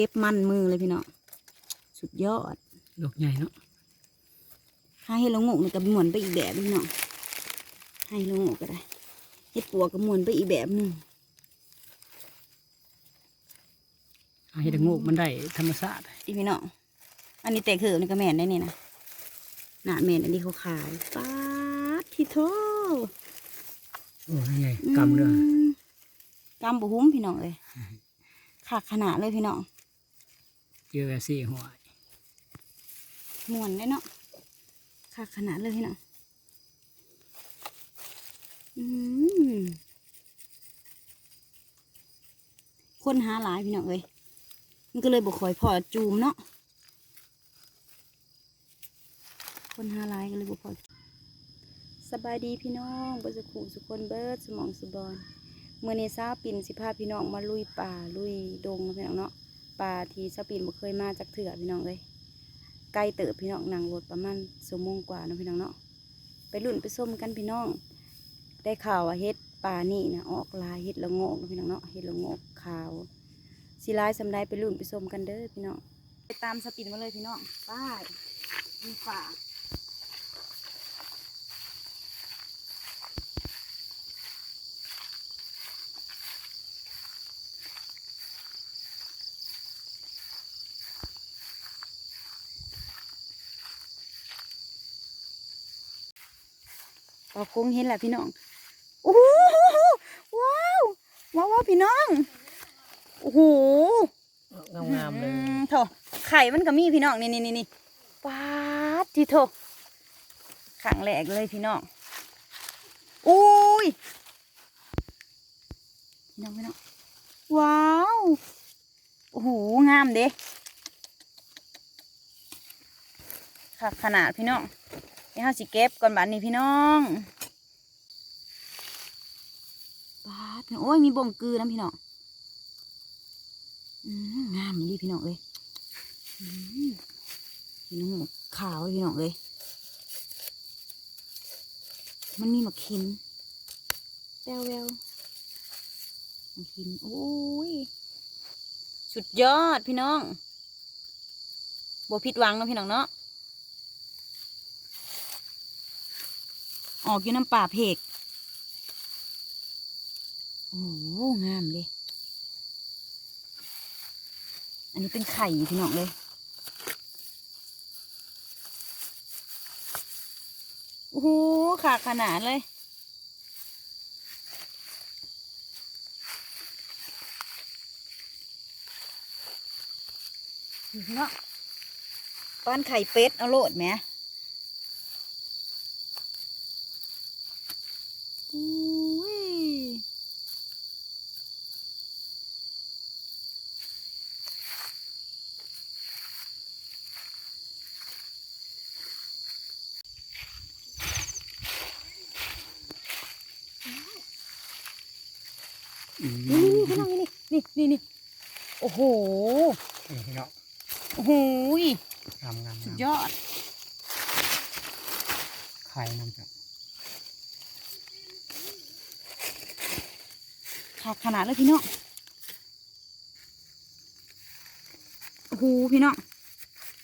ก็บมันมือเลยพี่น้องสุดยอดดอกใหญ่เนาะถ้าเห็ดละโงกนี่ก็หมวนไปอีกแบบนึงเนาะให้ละโงกก็ได้เห็ดปัวก็หมวนไปอีกแบบหนึงหาเห็ดละโงกมันได้ธรรมชาติอีพี่น้องอันนี้แตกเถือะนี่ก็แม่นได้นี่นะหน้าแม่นอันนี้เขาขาวป๊าดที่โทโอ้ยไงกำเด้อมกำบุหุ้มพี่น้องเลยขาดขนาดเลยพี่น้อง เจอแบบสี่หัวมวนได้เนาะขาขนาดเลยพี่น้องอืมคนหาหลายพี่น้องเลยมันก็เลยบุคอยพอจูมเนาะคนหาหลายก็เลยบุคอยสบายดีพี่น้องบสุขุสุคนเบิร์ดสมองสุบอลเมื่อในซาปินสิพาพี่น้องมาลุยป่าลุยดงพี่น้องเนาะ ปลาที่ซาปินบ่เคยมาจากเถื่อพี่น้องเลยไกลเติบพี่น้องนั่งรถประมาณสมงกว่านะพี่น้องเนาะไปลุ่นไปส้มกันพี่น้อง ได้ข่าวว่าเฮ็ดปลานี่นะออกลายเฮ็ดละโงกนะพี่น้องเนาะเฮ็ดละโงกขาวสีลายสำได้ไปลุ่นไปส้มกันเด้อพี่น้องไปตามสปินมาเลยพี่น้องไป้ายมีฝ่า ปอกุ้งเห็นแหละพี่น้องโอ้โหว้าวว้าวว้าวพี่น้องโอ้โหงามๆเลยอืมโถไข่มันก็มีพี่น้องนี่นี่นี่นี่ป๊าดจีโถขังแหลกเลยพี่น้องอุ้ยพี่น้องพี่น้องว้าวโอ้โหงามเด้ค่ะขนาดพี่น้อง เดี๋ยวเราสิเก็บก่อนบัดนี้พี่น้องป๊าดโอ้ยมีบ่งกือนะพี่น้องอืมงามนี่พี่น้องเอ้ยอืมพี่น้องขาวเลยพี่น้องเอ้ยมันมีหมักขินแววแววหมักขินโอ้ยสุดยอดพี่น้องบัผิดหวังเนาะพี่น้องเนาะ ออกอยู่น้ำป่าเพกโอ้โหงามเลยอันนี้เป็นไข่พี่น้องเลยโอ้โหขาขนาดเลยนี่พี่น้องป้านไข่เป็ดเอาโลดไหม อุ้ยอืมนี่นี่พี่น้องนี่นี่นี่นี่โอ้โหนี่พี่น้องโอ้โหยงามงามสุดงามยอดไข่น้ำจ้ะ ขาดขนาดเลยพี่น้องโอ้โหพี่น้อง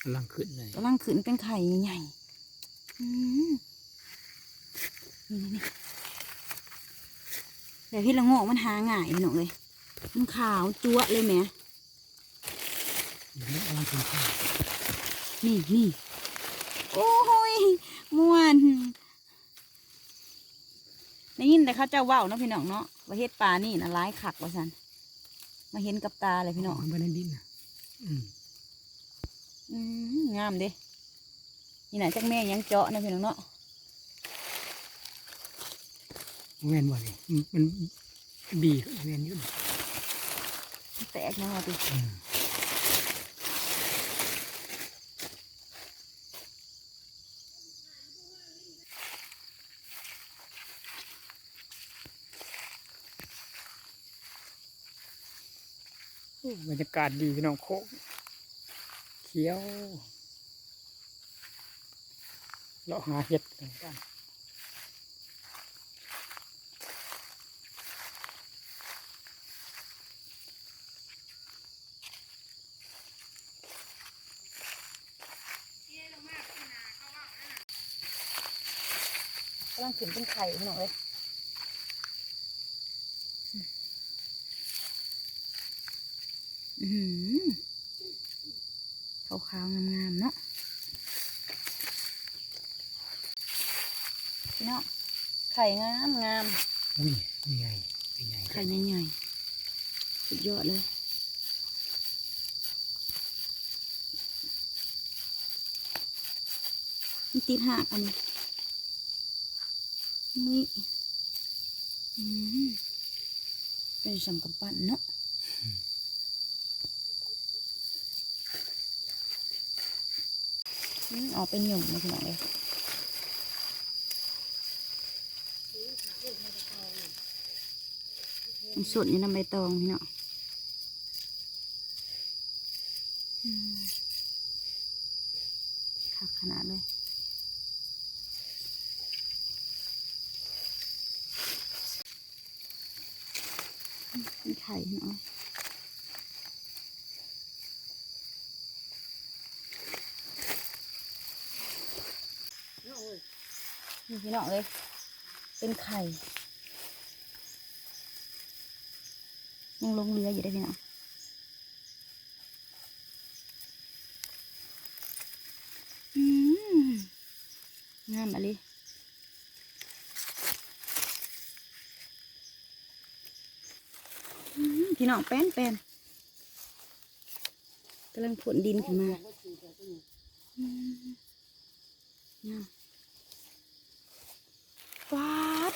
กำลังขึ้นเลยกำลังขึ้นเป็นไข่ใหญ่ๆอืมนี่นี่นี่แต่พี่ละโงกมันหาง่ายพี่น้องเลยมันขาวจั๊วะเลยแหมนี่กำลังขึ้นข้าวนี่นี่โอ้ยม่วน ได้ยินแต่เขาเจ้าเว่าวเนาะพี่น้องเนาะว่าเฮ็ดปลานี่นะร้ายขักว่าสันมาเห็นกับตาเลยพี่น้องมันไปในดินนะอืมอืมงามเด้นี่นะจักแม่ยังเจาะนะพี่น้องเนาะเวียนบ่นี่มันมันบีเวียนอยุ่นแตกนะว่าติ บรรยากาศดีพี่น้องโคกเขียวเลาะหาเห็ดเหมือนกันกำลังขึ้นเป็นไข่พี่น้องเลย ขาวๆงามๆเนาะพี่น้องไข่งามงามอุ้ยนี่ไงนี่ไงไข่ใหญ่ๆสุดยอดเลยมันติดหักอันนี้นี่อืมเป็นสำกับปั้นเนาะ ออกเป็นหยุ่มเลยพี่น้องเลยสุดนี่น้ำใบตองพี่น้องอืมคักขนาดเลยไข่เนาะ พี่น้องเลย เป็นไข่ยังลงเรืออยู่ได้พี่น้องอืมงามอะไรอืมพี่น้องแป้นแป้นกำลังผลดินขึ้นมาอืมงาม ว้า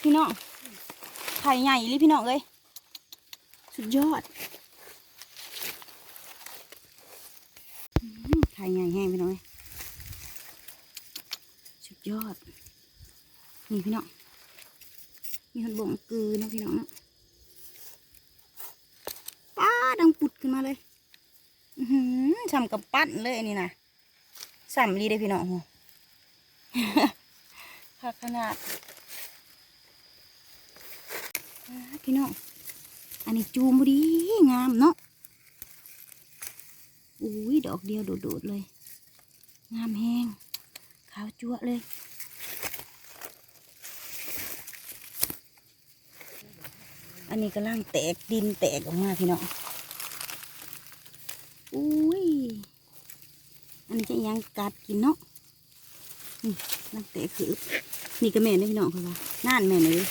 พี่น้องไข่ใหญ่ลยพี่น้องเลยสุดยอดไข่ใหญ่แห้งพี่น้องเอ้ยสุดยอดนี่พี่น้องมีคนบ่งกือนะพี่น้องป้าดังปุดขึ้นมาเลยอือหือทำกับปั้นเลยนี่นะสามลีได้พี่น้องโหพักขนาด พี่น้อง อันนี้จูมบดีงามเนาะ อุ้ยดอกเดียวโดดๆเลย งามแห้งขาวจั่วเลยอันนี้กำลังแตกดินแตกออกมาพี่น้อง อุ้ย อันนี้จะยังกัดกินเนาะนี่กำลังแตกคือ นี่ก็แม่นเด้อพี่น้องเขาว่าน่านแม่นเลย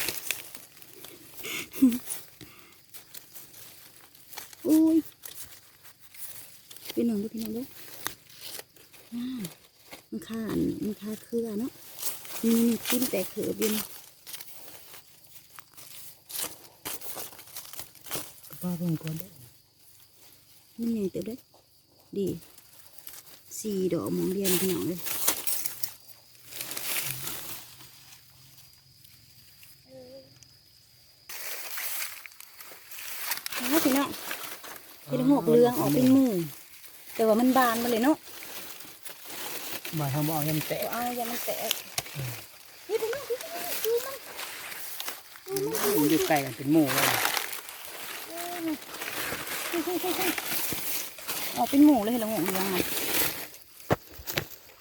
อุ้ย พี่น้องดูพี่น้องดูน่านมันขาอันมันขาเครือเนาะนี่นี่กินแต่เขือบินป้าเพิ่งก่อนเด้อมันใหญ่เติบได้อดีสี่ดอกหมองเรียนพี่น้องเลยเอาพี่น้องเป็นหกเรืองออกเป็นหมู่ แต่ว่ามันบานมาเลยเนาะมาทำเอายันแตะเอาอย่ามันแตกนี่พี่น้องพี่น้องดูมันมันอยู่ใกล้กันเป็นหมู่เลยใช่ใช่ใช่ใช่ออกเป็นหมู่เลยเห็นแล้วหงเรืองไง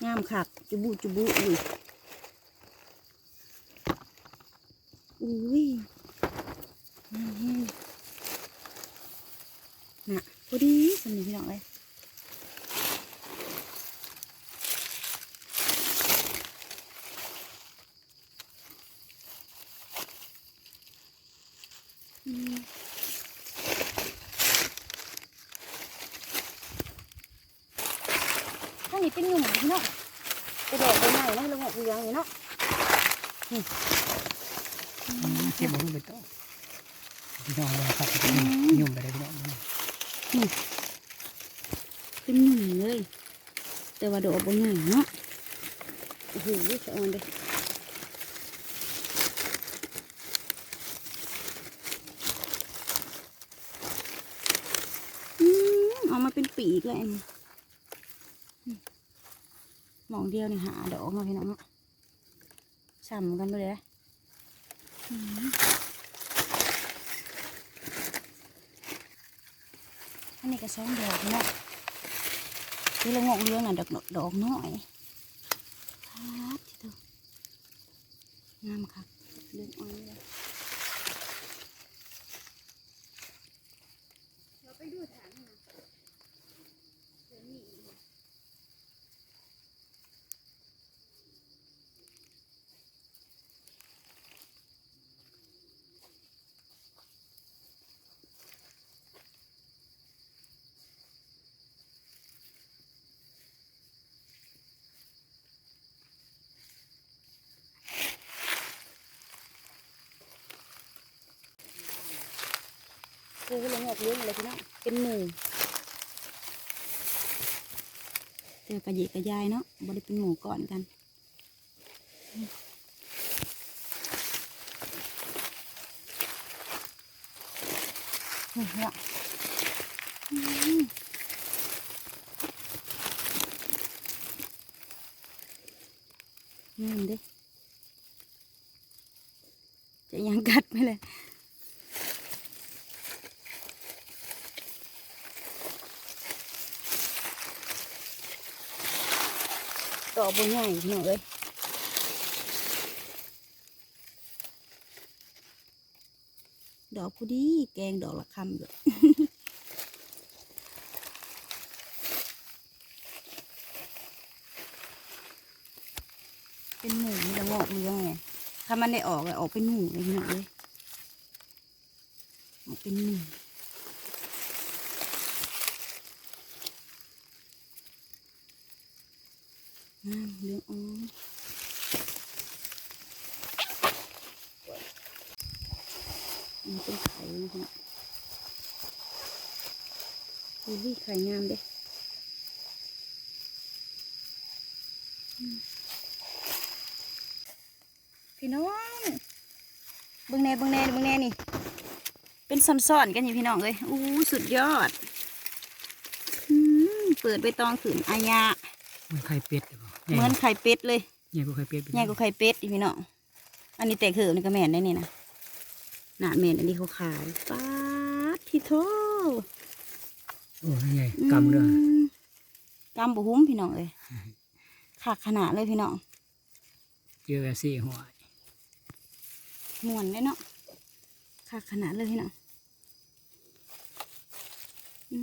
งามคักจุบุจุบุอุ้ยอุ้ยงามแห้งน่ะพอดีสำนีพี่น้องเลยอืมข้าง นี้เป็นหนุ่มพี่น้องกระโดดไปไหนนะลงหกเรืองนี่เนาะเก็บมาลูกไปต่อพี่น้องเลยครับหยุ่งไปได้พี่น้องเป็นหนุ่มเลย แต่ว่าดอกบางใหญ่เนาะโอ้โหสะออนเลยอืมเอกมาเป็นปีกเลย มองเดียวนี่หาดอกมาพี่น้องเนาะฉ่ำกันไปเลยนะอืมอันนี้ก็สองดอกเนาะที่เรางอกเรื่องน่ะดอกดอกน้อยครับที่ตัวงามค่ะเรื่องอ้อยเลยเราไปดูถังนะเดี๋ยวนี้อีก กูก็เลยงอกเลี้ยงอะไรพี่น้องเป็นหมู่เจอกระเยกระยายเนาะบริเป็นหมู่ก่อนกันนี่เนาะอืมงามเด้จะยังกัดไปเลย ดอกบัวใหญ่พี่น้องเอ้ยดอกกูดีแกงดอกละคำเลยเป็นหมูนี่ละงอกเลี้ยงไงถ้ามันได้ออกเลยออกเป็นหมูเลยพี่น้องเลยออกเป็นหมูงาม เลี้ยงอ้อมันเป็นไข่นะพี่น้องอุ้ยไข่งามเด้พี่น้องบิ่งแน่บิ่งแน่บิ่งแน่นี่ เป็นซ้อนๆกันอยู่พี่น้องเลยอู้สุดยอดอเปิดใบตองขืนอายาเหมันไข่เป็ดหรือเปล่า เหมือนไข่เป็ดเลยใหญ่กว่าไข่เป็ดใหญ่กว่าไข่เป็ดอีพี่น้องอันนี้แต่เขือนี่ก็แม่นได้นี่นะหนาแม่นอันนี้เขาขายป๊าดที่โทโอ้ยใหญ่กำเด้อมกำบุหุ้มพี่น้องเลยขาดขนาดเลยพี่น้องเจอแบบสี่หัวม่วนเลยเนาะขาดขนาดเลยพี่น้องอื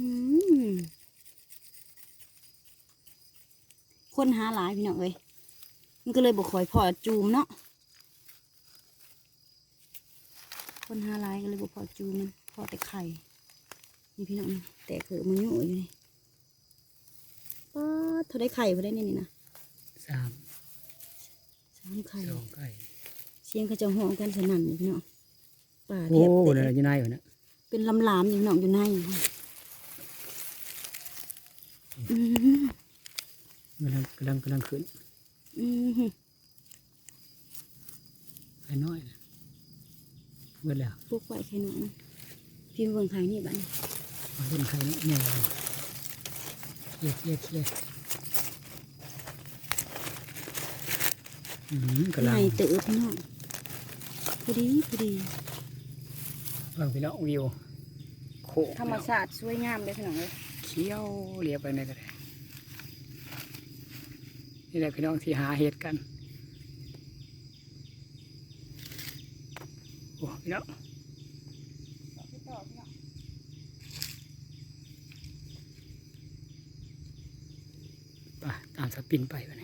ม คนหาหลายพี่น้องเลยมันก็เลยบอกคอยพอจูมเนาะคนหาหลายก็เลยบอกพอจูมมันพอแต่ไข่นี่พี่น้องแต่เขือมันอยู่อยู่นี่ป๊าดเท่าได้ไข่พอได้นี่นี่นะสามสามไข่สองไข่เสียงเขาจะห้องกันสนั่นอยู่พี่น้องป่าโอ้เทียบโหเตะเลยจะนายอยู่นะเป็นลำลามอยู่พี่น้องอยู่ในอืม กำลังกำลังกำลังขึ้นอืมไข่น้อยนะเพื่อนแล้วปลูกไว้แค่นั้นนะพี่เบิ่งไข่นี่บ้านมาเล่นไข่ใหญ่เลยเคลียร์เคลียร์เคลียร์อืมกำลังไข่เต๋อพี่น้องพอดีพอดีกำลังพี่น้องวิวโคกธรรมชาติสวยงามเลยพี่น้องเลยเขียวเรียบไปไหนก็ได้ นี่แหละพี่น้องที่หาเห็ดกันโอ้พี่น้องไปตามสปินไปไปไหน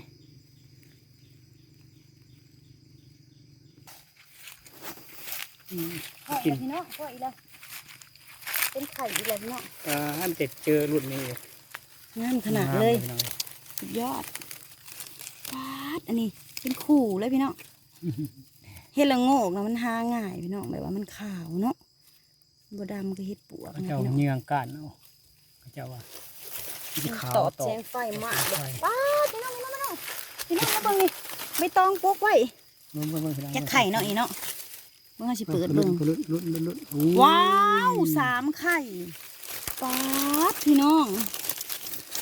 อืมพ่ออีกแล้วพี่น้องพ่ออีกแล้วเป็นไข่อีกแล้วพี่น้องอ่าอันเด็ดเจอรุ่นนี้งามขนาดเลยพี่น้องสุดยอดปา ดอันนี้ เป็นขู่เลยพี่น้องเฮ็ดละโงกนะมันหาง่ายพี่น้องแบบว่ามันขาวเนาะบดำก็เฮ็ดปวกเขานะเจ้าพี่น้องเงียงกันเอาเขาเจ้าว่าสีขาวตอบตอแสบงไฟมากเลยไฟป้าดพี่น้องพี่น้องพี่น้องพี่น้องมาเบิ่งนี่ไม่ต้องปลูกไว้เบิ่งเบิ่งเบิ่งพี่น้องจะไข่เนาะอีเนาะเบิ่งให้สิเปิดเบิ่เบิ่งงลุ้นลุ้นลุ้นลุ้นโอ้ยว้าวสามไข่ป๊าดพี่น้อง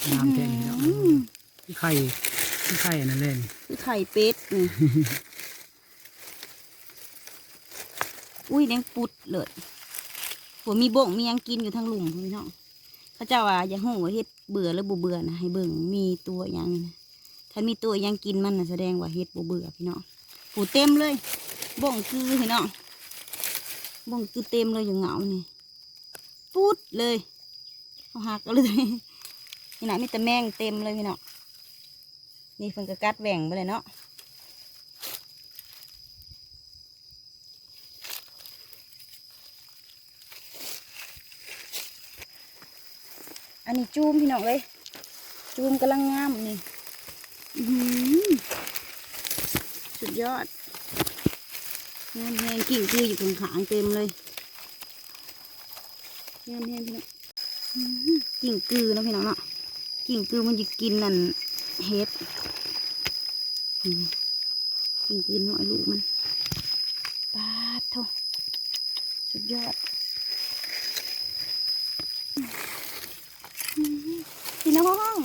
งามแท้พี่น้องอืมที่ไข่ที่ไข่อันนั่นเล่น คือไข่เป็ดนี่อุ้ยแดงปุดเลยผมมีบ่งมีหยังกินอยู่ทั้งหลุมพี่น้องเขาเจ้าว่าอย่าหูว่าเฮ็ดเบื่อหรือบ่เบื่อนะให้เบิ่งมีตัวหยังนี่นะถ้ามีตัวหยังกินมันนะแสดงว่าเฮ็ดบ่เบื่อพี่น้องผูเต็มเลยบ่งคือพี่น้องบ่งคือเต็มเลยอยู่เหงานี่ปุ๊ดเลยเขาหักก็เลยนี่นะมีแต่แมงเต็มเลยพี่น้อง นี่เพิ่นก็กัดแหว่งไปเลยเนาะอันนี้จูมพี่น้องเลยจูมกำลังงามนี่สุดยอดงามแหงกิ่งคืออยู่ข้างขางๆเต็มเลยงามแหงพี่น้องกิ่งกือนะพี่น้องเนาะกิ่งกือมันจะกินนั่น เฮ็ดอืมกิ่งกือน้อยลูกมันปาดโทสุดยอดอื้อหือพี่น้อง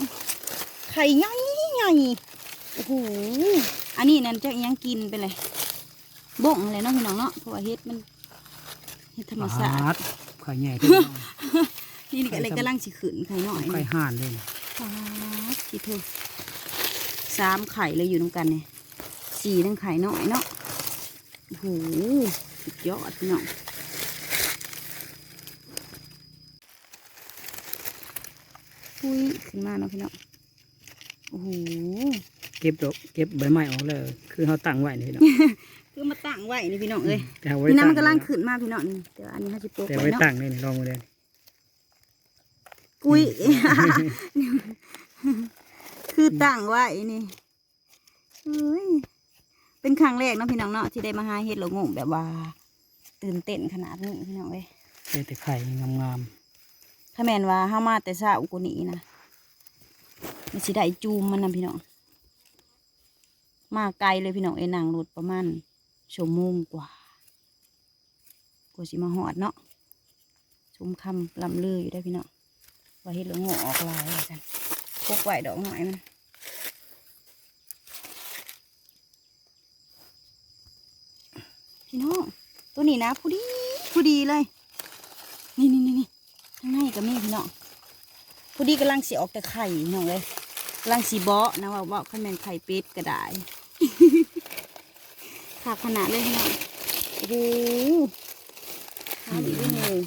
ไข่ใหญ่ใหญ่โอ้โหอันนี้นั่นจะยังกินไปเลยบ่งเลยเนาะพี่น้องเนาะเพราะว่าเฮ็ดมันเฮ็ดธรรมชาติดไข่ใหญ่ขึ้นมานี่นี่ก็เลยกำลังสิขึ้นไข่หน่อยไข่ห่านเลยนะฟ้าสิเธอ สามไข่เลยอยู่น้ำกันเนี่ยสี่ทั้งไข่หน่อยเนาะโอ้โหสุดยอดพี่น้องปุ้ยขึ้นมาเนาะพี่น้องโอ้โหเก็บดอกเก็บใบไม้ออกเลยคือเขาตั้งไว้นี่พี่น้องคือมาตั้งไว้นี่พี่น้องเอ้ยแต่เอาไว้นี่ตั้นะงมันกำลังขึ้นมาพี่น้องนี่เดี๋ยวอันนี้ให้จิโปกแต่ไว้ไว้เนาะตั้งนี่นี่ลองมาเลยกุ้ย คือตั้งไว้นี่เฮ้ยเป็นครั้งแรกเนาะพี่น้องเนาะที่ได้มาหาเห็ดหลงงแบบว่า ตื่นเต้นขนาดนี้พี่น้องเอ้ยเจอแต่ไข่งามถ้าแม่นว่าเฮามาแต่เช้ากูนี้นะมันสิได้จูมมันนะพี่น้อง มาไกลเลยพี่น้องเอ้ยนั่งรถประมาณชั่วโมงกว่ากว่าสิมาหอดเนาะชมคำลำลืออยู่ได้อพี่น้องว่าเห็ดหลงงออกหลายว่าจันพกไหวดอกหน่อยมัน พี่น้องตัวนี้นะผู้ดีผู้ดีเลย นี่นี่นี่นี่ข้างในก็มีพี่น้องผู้ดีกำลังสีออกแต่ไข่พี่น้องเลยกำลังสีเบาะนะว่าว่าข้างในไข่เป็ดก็ได้ขาดขนาดเลยพี่น้องโอ้โหขาดีด้วยเลย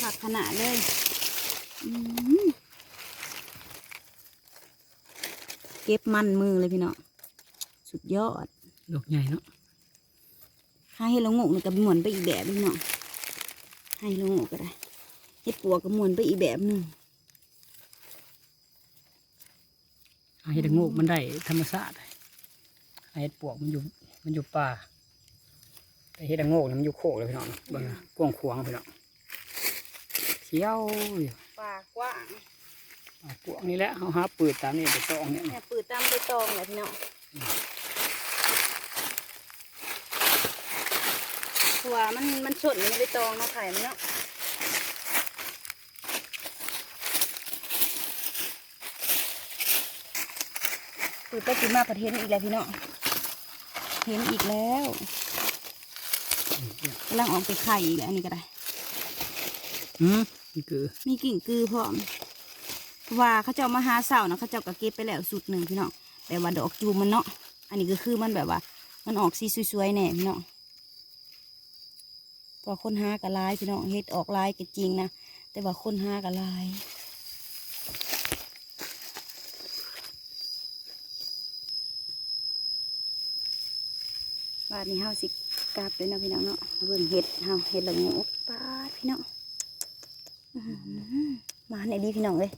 ขาดขนาดเลยเก็บมันมือเลยพี่น้องสุดยอดดอกใหญ่เนาะ ให้เฮ็ดละโงกนี่ก็หมุนไปอีกแบบหนึงเนาะให้ละโงกก็ได้เฮ็ดปัวก็หมุนไปอีกแบบหนึงไอ้ดงูกมันได้ธรรมชาติไอ้ปวกมันอยู่มันอยู่ป่าแต่เฮ็ดโง่เนี่ยมันอยู่โคกเลยพี่น้องเบิ่งนะกว้างขวางพี่น้องเขียวอยู่ปากกว้างอะพวกนี้แหละเขาหาปืดตามนี่ไปตองเนี่ยเนี่ยปืดตามใบตองเนี่ยพี่น้อง เพราะว่ามันมันสดอยู่ในใบตองเนาะไข่มันเนาะปืดไปปืดมาประเทศอีกแล้วพี่น้องเห็นอีกแล้วกำลังออกไปไข่อีกแล้วอันนี้ก็ได้อืมนี่คือมีกิ่งกือพร้อมเพราะว่าเขาเจ้ามาหาเสานะเขาเจ้าก็เก็บไปแล้วสุดหนึ่งพี่น้องแต่ว่าดอกจูมมันเนาะอันนี้ก็คือมันแบบว่า มันออกสีสวยๆแน่พี่น้อง เพอคนหากับลายพี่น้องเฮ็ดออกลายก็จริงนะแต่ว่าคนหากับลายบาทนี้เฮาสิกราบเลยนะพี่น้องเนาะเบิ่งเห็ดเฮาเห็ดละโงกปาดพี่น้องอื้อหือมาในดีพี่น้องเลย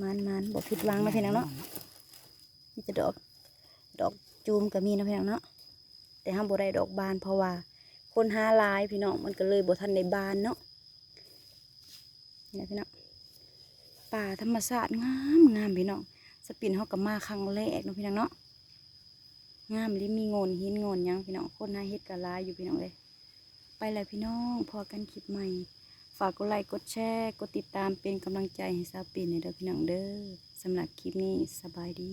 มันมันบอกผิดวังนะพี่น้องเนาะมีแต่ดอกดอกจูมก็มีนะพี่น้องเนาะแต่ห้ามบ่ได้ดอกบานเพราะว่า คนหาลายพี่น้องมันก็เลยบ่ทันได้บานเนาะนี่พี่น้องป่าธรรมชาติงามงามพี่น้องสปินเฮาก็มาครั้งแรกเนาะพี่น้องเนาะงามลิมีโงนหินโงนยังพี่น้องคนหาเฮ็ดก็หลายอยู่พี่น้องเลยไปแล้วพี่น้องพอกันคลิปใหม่ ฝากกดไลค์กดแชร์กดติดตามเป็นกำลังใจให้ซาปินในเด้อพี่น้องเด้อสำหรับคลิปนี้สบายดี